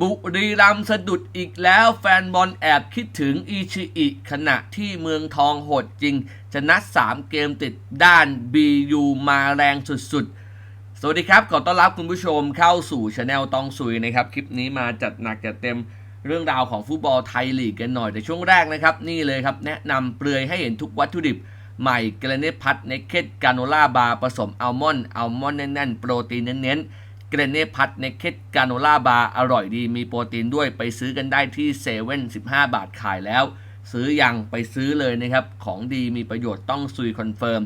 บุรีรัมสะดุดอีกแล้วแฟนบอลแอบคิดถึงอีชิอิขณะที่เมืองทองโหดจริง ชนะ 3 เกมติดด้าน BU มาแรงสุดๆ สวัสดีครับ ขอต้อนรับคุณผู้ชมเข้าสู่ช anel ตองซุยนะครับ คลิปนี้มาจัดหนักจัดเต็มเรื่องราวของฟุตบอลไทยลีกกันหน่อย แต่ช่วงแรกนะครับ นี่เลยครับ แนะนำเปลือยให้เห็นทุกวัตถุดิบใหม่เกรเนพัทเนเคดกาโนล่าบาร์ผสมอัลมอนด์อัลมอนด์แน่นๆโปรตีนเน้นๆ เกรเนพัทเนเคดกาโนล่าบาร์อร่อยดีมีโปรตีนด้วยไปซื้อกันได้ที่เซเว่น15บาทขายแล้ว ซื้อยังไปซื้อเลยนะครับ ของดีมีประโยชน์ต้องซุยคอนเฟิร์ม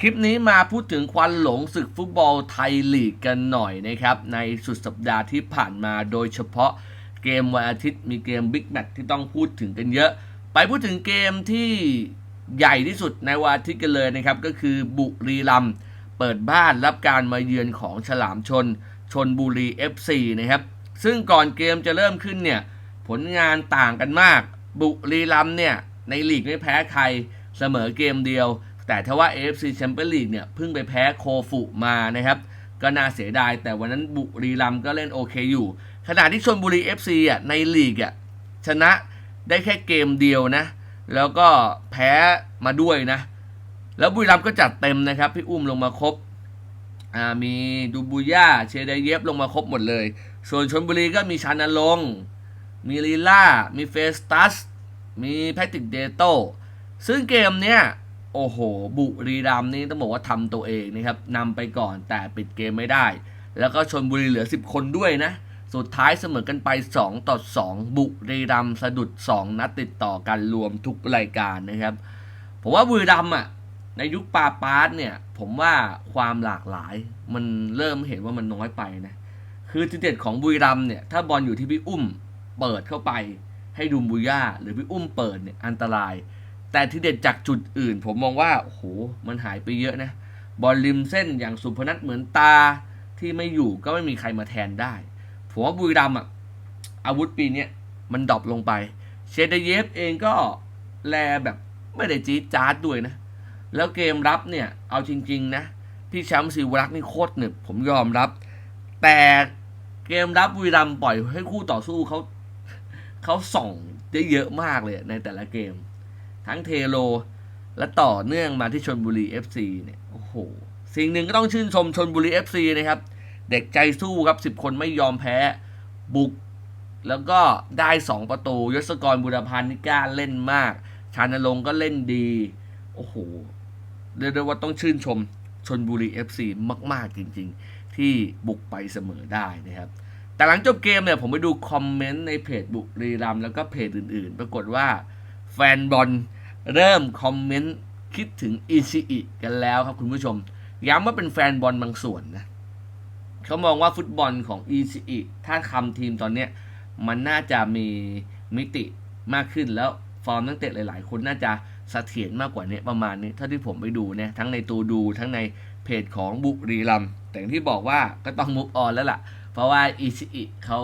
คลิปนี้มาพูดถึงควันหลงศึกฟุตบอลไทยลีกกันหน่อยนะครับ ในสุดสัปดาห์ที่ผ่านมาโดยเฉพาะเกมวันอาทิตย์มีเกมบิ๊กแมตช์ที่ต้องพูดถึงกันเยอะ ไปพูดถึงเกมที่ใหญ่ที่สุดในวันอาทิตย์กันเลยนะครับ ก็คือบุรีรัมย์เปิดบ้านรับการมาเยือนของฉลามชน ชนบุรี FC นะครับ ซึ่งก่อนเกมจะเริ่มขึ้นเนี่ย ผลงานต่างกันมาก บุรีรัมเนี่ย ในลีกไม่แพ้ใครเสมอเกมเดียว แต่ถ้าว่า AFC Champions League เนี่ย เพิ่งไปแพ้โคฟุมานะครับ ก็น่าเสียดาย แต่วันนั้นบุรีรัมก็เล่นโอเคอยู่ ขณะที่ชนบุรี FC อะในลีกอะชนะได้แค่เกมเดียวนะ แล้วก็แพ้มาด้วยนะ แล้วบุรีรัมก็จัดเต็มนะครับ พี่อุ้มลงมาครบ อ่ามีดูบูย่าเชเดเยฟลงมาครบหมดเลย ส่วนชนบุรีก็มีชานลง มีลีล่า มีเฟสตัส มีแพทริกเดโต ซึ่งเกมเนี้ยโอ้โห บุรีรัมนี่ต้องบอกว่าทำตัวเองนะครับนำไปก่อนแต่ปิดเกมไม่ได้ แล้วก็ชนบุรีเหลือ 10 คนด้วยนะ สุดท้ายเสมอกันไป 2 ต่อ 2 บุรีรัมสะดุด 2 นัดติดต่อกันรวมทุกรายการนะครับ ผมว่าบุรีรัมอะ ในยุคปาปาร์ตเนี่ย ผมว่าความหลากหลาย มันเริ่มเห็นว่ามันน้อยไปนะ คือทีเด็ดของบุรีรัมเนี่ย ถ้าบอลอยู่ที่พี่อุ้มเปิดเข้าไป ให้ดูบุย่าหรือพี่อุ้มเปิดเนี่ยอันตราย แต่ที่เด็ดจากจุดอื่น ผมมองว่าโอ้โหมันหายไปเยอะนะ บอลริมเส้นอย่างสุพนัทเหมือนตาที่ไม่อยู่ก็ไม่มีใครมาแทนได้ ผมว่าบุรีรัมอะอาวุธปีนี้มันดรอปลงไป เชเดเยฟเองก็แลแบบไม่ได้จี๊ดจ๊าดด้วยนะ แล้วเกมรับเนี่ย เอาจริง ๆ นะ พี่แชมป์ศิวรักษ์นี่โคตรหนึบผมยอมรับ แต่เกมรับบุรีรัมปล่อยให้คู่ต่อสู้เขาเขาส่องได้เยอะมากเลยในแต่ละเกม ทั้งเทโล และต่อเนื่องมาที่ชนบุรี FC เนี่ยโอ้โห สิ่งหนึ่งก็ต้องชื่นชมชนบุรี FC นะครับ เด็กใจสู้ครับ 10 คนไม่ยอมแพ้บุก แล้วก็ได้ 2 ประตูยศกรบุรพันธ์นี่กล้าเล่นมาก ชานลงก็เล่นดี โอ้โห เรียกได้ว่าต้องชื่นชมชนบุรี FC มาก ๆ จริง ๆ ที่บุกไปเสมอได้นะครับ แต่หลังจบเกมเนี่ยผมไปดูคอมเมนต์ในเพจบุรีรัมแล้วก็เพจอื่น ๆ ปรากฏว่าแฟนบอลเริ่มคอมเมนต์คิดถึงอิชิอิกันแล้วครับคุณผู้ชม ย้ำว่าเป็นแฟนบอลบางส่วนนะเขามองว่าฟุตบอลของอิชิอิถ้าคำทีมตอนเนี้ยมันน่าจะมีมิติมากขึ้นแล้วฟอร์มนักเตะหลาย ๆ คนน่าจะ สถียรมากกว่านี้ประมาณนี้เท่าที่ผมไปดูเนี่ยทั้งในตัวดูทั้งในเพจของบุรีรัมแต่างที่บอกว่าก็ต้องมุกออนแล้วล่ะ เพราะว่าอิชิอิเขา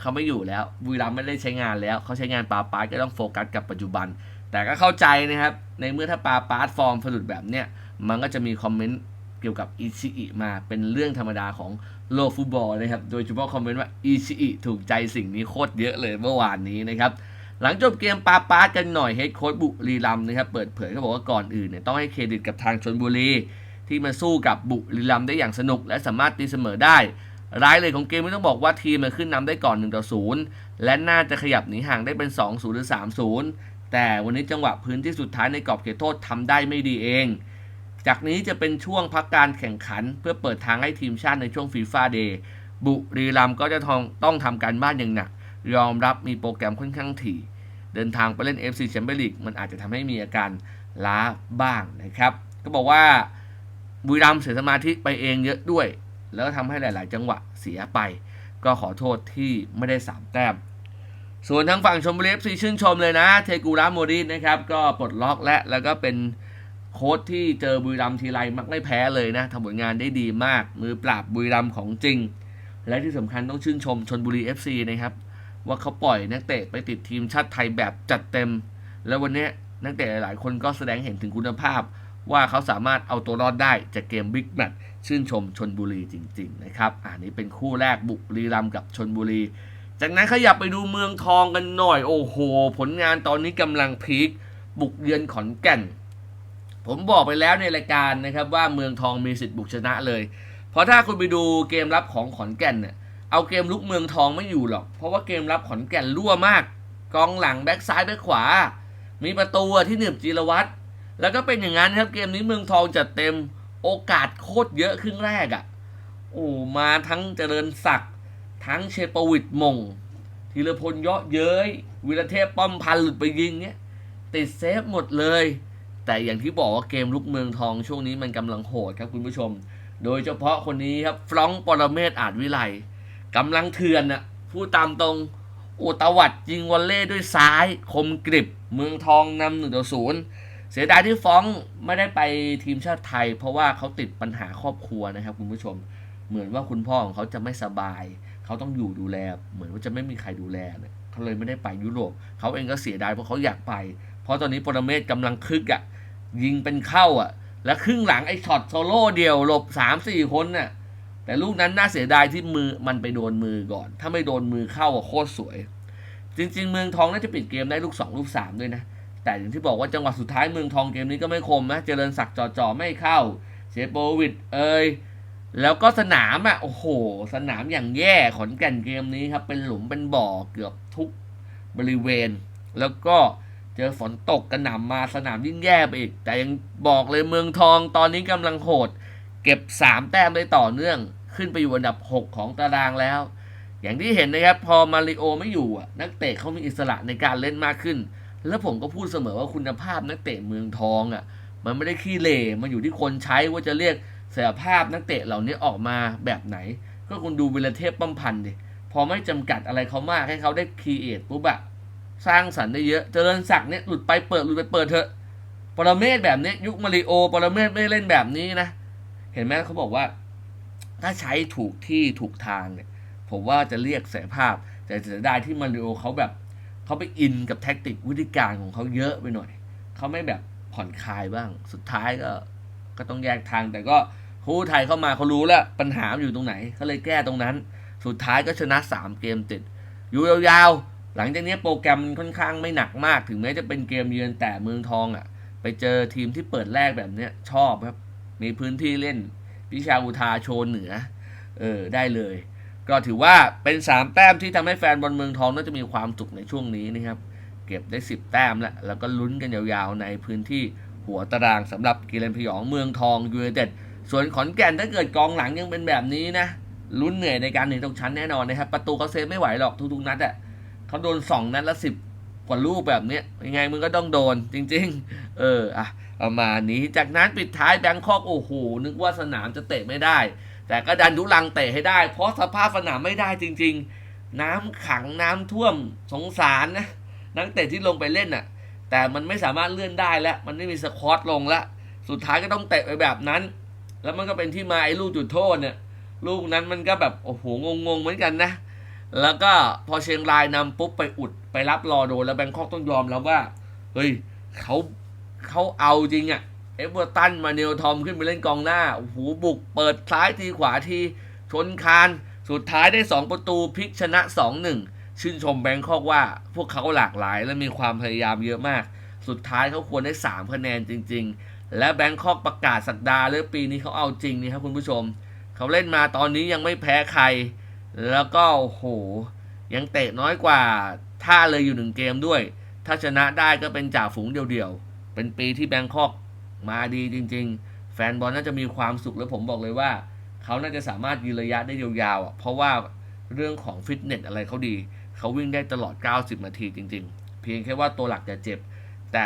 เขาไม่อยู่แล้วบุรีรัมไม่ได้ใช้งานแล้วเขาใช้งานปาปาร์ตก็ต้องโฟกัสกับปัจจุบัน แต่ก็เข้าใจนะครับ ในเมื่อถ้าปาปาร์ตฟอร์มสะดุดแบบเนี้ยมันก็จะมีคอมเมนต์เกี่ยวกับอิชิอิมาเป็นเรื่องธรรมดาของโลกฟุตบอลนะครับ โดยเฉพาะคอมเมนต์ว่าอิชิอิถูกใจสิ่งนี้โคตรเยอะเลยเมื่อวานนี้นะครับ หลังจบเกมปาปากันหน่อยเฮดโค้ชบุรีรัมนะครับเปิดเผยเขาบอกว่าก่อนอื่นเนี่ยต้องให้เครดิตกับทางชนบุรี ที่มาสู้กับบุรีรัมได้อย่างสนุก และสามารถตีเสมอได้ร้ายเลยของเกมไม่ต้องบอกว่าทีมมันขึ้นนำได้ก่อน1ต่อ0และน่าจะขยับหนีห่างได้เป็น 2 0 หรือ 3 0 แต่วันนี้จังหวะพื้นที่สุดท้ายในกรอบเขตโทษทำได้ไม่ดีเอง จากนี้จะเป็นช่วงพักการแข่งขัน เพื่อเปิดทางให้ทีมชาติในช่วงฟีฟ่าเดย์บุรีรัมก็จะต้องต้องทำการบ้านอย่างหนัก ยอมรับมีโปรแกรมค่อนข้างถี่ เดินทางไปเล่น FC Champions League มันอาจจะทำให้มีอาการล้าบ้างนะครับ ก็บอกว่าบุรีรัมเสียสมาธิไปเองเยอะด้วย แล้วทำให้หลาย ๆ จังหวะเสียไป ก็ขอโทษที่ไม่ได้3แต้มส่วนทางฝั่งชมบุรี FC ชื่นชมเลยนะ เทกูระโมริสนะครับ ก็ปลดล็อกและแล้วก็เป็นโค้ชที่เจอบุรีรัมทีไรมักไม่แพ้เลยนะทำผลงานได้ดีมาก มือปราบบุรีรัมของจริง และที่สำคัญต้องชื่นชมชนบุรี FC นะครับ ว่าเขาปล่อยนักเตะไปติดทีมชาติไทยแบบจัดเต็ม แล้ววันนี้นักเตะหลายๆ คนก็แสดงเห็นถึงคุณภาพ ว่าเขาสามารถเอาตัวรอดได้จากเกมบิ๊กแมตช์ชื่นชมชนบุรีจริง ๆ นะครับอันนี้เป็นคู่แรกบุรีรัมย์กับชนบุรี จากนั้นขยับไปดูเมืองทองกันหน่อย โอ้โห ผลงานตอนนี้กำลังพีคบุกเยือนขอนแก่น ผมบอกไปแล้วในรายการนะครับว่าเมืองทองมีสิทธิ์บุกชนะเลย เพราะถ้าคุณไปดูเกมรับของขอนแก่นเนี่ย เอาเกมลุกเมืองทองไม่อยู่หรอก เพราะว่าเกมรับขอนแก่นรั่วมาก กองหลังแบ็กซ้ายแบ็กขวา มีประตูที่หนึบจีรวัตรแล้วก็เป็นอย่างนั้นครับเกมนี้เมืองทองจัดเต็มโอกาสโคตรเยอะครึ่งแรกอะ่ะ โอ้มาทั้งเจริญศักดิ์ทั้งเชปวิทมงธีรพลเยาะเย้ยวิรเทพป้อมพันหลุดไปยิงเนี้ยติดเซฟหมดเลย แต่อย่างที่บอกว่าเกมลุกเมืองทองช่วงนี้มันกำลังโหดครับคุณผู้ชม โดยเฉพาะคนนี้ครับฟรองก์ปรเมศอาจวิไล กำลังเถื่อนน่ะพูดตามตรงอุตวัดยิงวอลเล่ด้วยซ้ายคมกริบ เมืองทองนำหนึ่งต่อศูนย์เสียดายที่ฟ้องไม่ได้ไปทีมชาติไทย เพราะว่าเขาติดปัญหาครอบครัวนะครับคุณผู้ชม เหมือนว่าคุณพ่อของเขาจะไม่สบาย เขาต้องอยู่ดูแล เหมือนว่าจะไม่มีใครดูแลเนี่ยเขาเลยไม่ได้ไปยุโรป เขาเองก็เสียดายเพราะเขาอยากไป เพราะตอนนี้ปรเมศกำลังคึกอะยิงเป็นเข้าอะ แล้วครึ่งหลังไอ้ช็อตโซโล่เดียวหลบสามสี่คนน่ะ แต่ลูกนั้นน่าเสียดายที่มือมันไปโดนมือก่อน ถ้าไม่โดนมือเข้าโคตรสวย จริง ๆ เมืองทองน่าจะปิดเกมได้ลูกสองลูกสามด้วยนะ แต่อย่างที่บอกว่าจังหวะสุดท้ายเมืองทองเกมนี้ก็ไม่คมนะ เจริญศักดิ์จ่อๆไม่เข้าเชโปวิดเอยแล้วก็สนามอะโอ้โห สนามอย่างแย่ขอนแก่นเกมนี้ครับ เป็นหลุมเป็นบ่อเกือบทุกบริเวณ แล้วก็เจอฝนตกกระหน่ำมาสนามยิ่งแย่ไปอีก แต่ยังบอกเลยเมืองทองตอนนี้กำลังโหด เก็บ 3 แต้มได้ต่อเนื่อง ขึ้นไปอยู่อันดับ 6 ของตารางแล้ว อย่างที่เห็นนะครับ พอมาริโอไม่อยู่นักเตะเขามีอิสระในการเล่นมากขึ้น แล้วผมก็พูดเสมอว่าคุณภาพนักเตะเมืองทองอะ มันไม่ได้ขี้เหร่มันอยู่ที่คนใช้ว่าจะเรียกศักยภาพนักเตะเหล่านี้ออกมาแบบไหน ก็คุณดูวิลเทพปั้มพันธ์ดิพอไม่จำกัดอะไรเขามากให้เขาได้ครีเอทปุ๊บอะสร้างสรรค์ได้เยอะ เจริญศักดิ์เนี่ยหลุดไปเปิดหลุดไปเปิดเถอะ ปรเมศแบบนี้ยยุคมาริโอ ปรเมศไม่เล่นแบบนี้นะ เห็นไหมเขาบอกว่า ถ้าใช้ถูกที่ถูกทางเนี่ย ผมว่าจะเรียกศักยภาพ แต่เสียดายที่มาริโอเขาแบบเขาไปอินกับแท็กติกวิธีการของเขาเยอะไปหน่อย เขาไม่แบบผ่อนคลายบ้าง สุดท้ายก็ ก็ต้องแยกทาง แต่ก็คู่ไทยเข้ามาเขารู้แล้วปัญหาอยู่ตรงไหนเขาเลยแก้ตรงนั้น สุดท้ายก็ชนะ 3 เกมติด อยู่ยาวๆ หลังจากนี้โปรแกรมค่อนข้างไม่หนักมาก ถึงแม้จะเป็นเกมเยือนแต่เมืองทองอะ ไปเจอทีมที่เปิดแรกแบบเนี้ยชอบครับ มีพื้นที่เล่นพิชาอุทาโชว์เหนือ เออ ได้เลย ก็ถือว่าเป็น 3 แต้มที่ทำให้แฟนบอลเมืองทองน่าจะมีความสุขในช่วงนี้นะครับ เก็บได้ 10 แต้มแล้ว แล้วก็ลุ้นกันยาวๆในพื้นที่หัวตารางสำหรับกีฬาพยองเมืองทองยูไนเต็ดส่วนขอนแก่นถ้าเกิดกองหลังยังเป็นแบบนี้นะลุ้นเหนื่อยในการหนีตกชั้นแน่นอนนะครับ ประตูเขาเซฟไม่ไหวหรอกทุกๆนัดอะ่ะเขาโดนสองนัดละสิบกว่าลูกแบบเนี้ยยังไงมึงก็ต้องโดนจริง ๆ เอออะ ประมาณนี้จากนั้นปิดท้ายแบงคอกโอ้โหนึกว่าสนามจะเตะไม่ได้ แต่ก็ดันดุลังเตะให้ได้ เพราะสภาพสนามไม่ได้จริง ๆ น้ำขังน้ำท่วมสงสารนะนักเตะที่ลงไปเล่นอะ แต่มันไม่สามารถเลื่อนได้แล้ว มันไม่มีสควอตลงแล้วสุดท้ายก็ต้องเตะไปแบบนั้น แล้วมันก็เป็นที่มาไอ้ลูกจุดโทษเนี่ยลูกนั้นมันก็แบบโอ้โหงงๆเหมือนกันนะ แล้วก็พอเชียงรายนำปุ๊บไปอุดไปรับรอโดนแล้วแบงคอกต้องยอมแล้วว่าเฮ้ยเขา เขาเอาจริงอะ่ะเอเวอร์ตันมาเนลทอมขึ้นไปเล่นกองหน้าโอ้โหบุกเปิดซ้ายทีขวาทีชนคานสุดท้ายได้ 2 ประตูพลิกชนะ 2-1 ชื่นชมแบงคอกว่าพวกเขาหลากหลายและมีความพยายามเยอะมาก สุดท้ายเขาควรได้ 3 คะแนนจริง ๆ และแบงคอกประกาศสักดาห์เลยปีนี้เขาเอาจริงนี่ครับคุณผู้ชม เขาเล่นมาตอนนี้ยังไม่แพ้ใคร แล้วก็โอ้โห ยังเตะน้อยกว่าท่าเลยอยู่หนึ่งเกมด้วย ถ้าชนะได้ก็เป็นจ่าฝูงเดียวๆ เป็นปีที่แบงคอกมาดีจริง ๆ แฟนบอลน่าจะมีความสุขแล้วผมบอกเลยว่า เขาน่าจะสามารถยืนระยะได้ยาวๆเพราะว่าเรื่องของฟิตเนสอะไรเขาดี เขาวิ่งได้ตลอด 90 นาทีจริง ๆ เพียงแค่ว่าตัวหลักจะเจ็บ แต่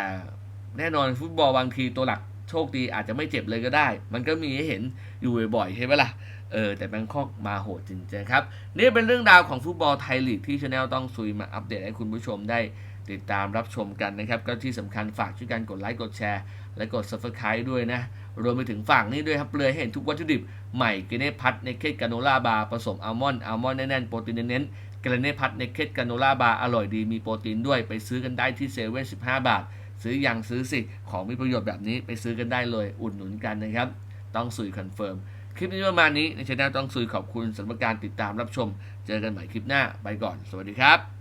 แน่นอนฟุตบอลบางทีตัวหลักโชคดีอาจจะไม่เจ็บเลยก็ได้ มันก็มีให้เห็นอยู่บ่อยๆใช่ไหมล่ะ เออ แต่แบงคอกมาโหดจริงๆครับ นี่เป็นเรื่องราวของฟุตบอลไทยลีกที่ชาแนลต้องซุยมาอัปเดตให้คุณผู้ชมได้ ติดตามรับชมกันนะครับก็ที่สำคัญฝากช่วยกันกดไลค์กดแชร์ และกด subscribe ด้วยนะ รวมไปถึงฝากนี่ด้วยครับเปลยให้เห็นทุกวัตถุดิบใหม่เกเนพัทในเคสกาโนล่าบาร์ผสมอัลมอนด์อัลมอนด์แน่นๆโปรตีนเน้นๆเกเนพัทในเคสกาโนล่าบาร์อร่อยดีมีโปรตีนด้วยไปซื้อกันได้ที่เซเว่นสิบห้าบาท ซื้อยังซื้อสิของมีประโยชน์แบบนี้ไปซื้อกันได้เลยอุดหนุนกันนะครับต้องสุยคอนเฟิร์มคลิปนี้ประมาณนี้ในช่องต้องซุยขอบคุณสำหรับการติดตามรับชม เจอกันใหม่คลิปหน้าไปก่อน สวัสดีครับ